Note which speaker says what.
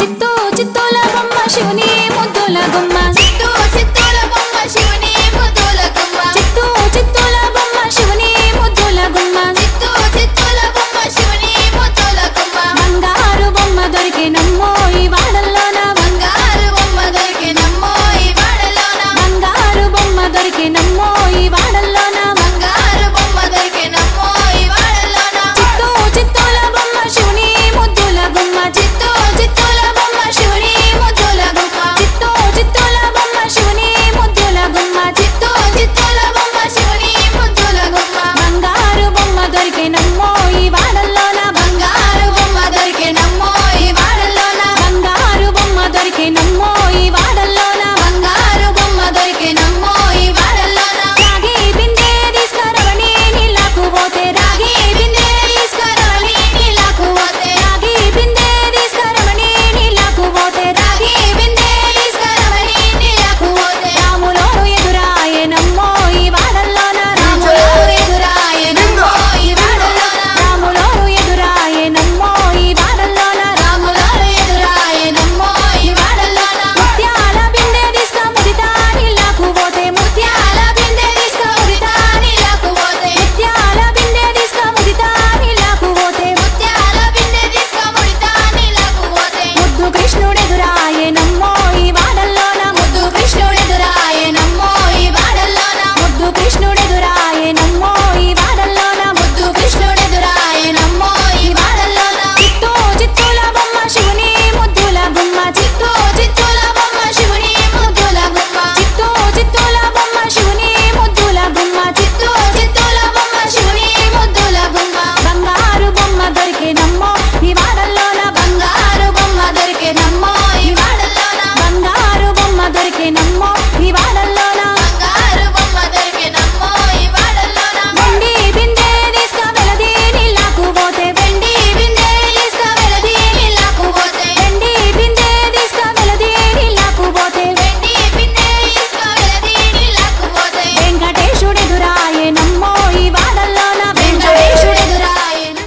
Speaker 1: చిత్తూ చిత్తూల బొమ్మ శివుని ముద్దుల గుమ్మ.
Speaker 2: 什么？
Speaker 1: 你把。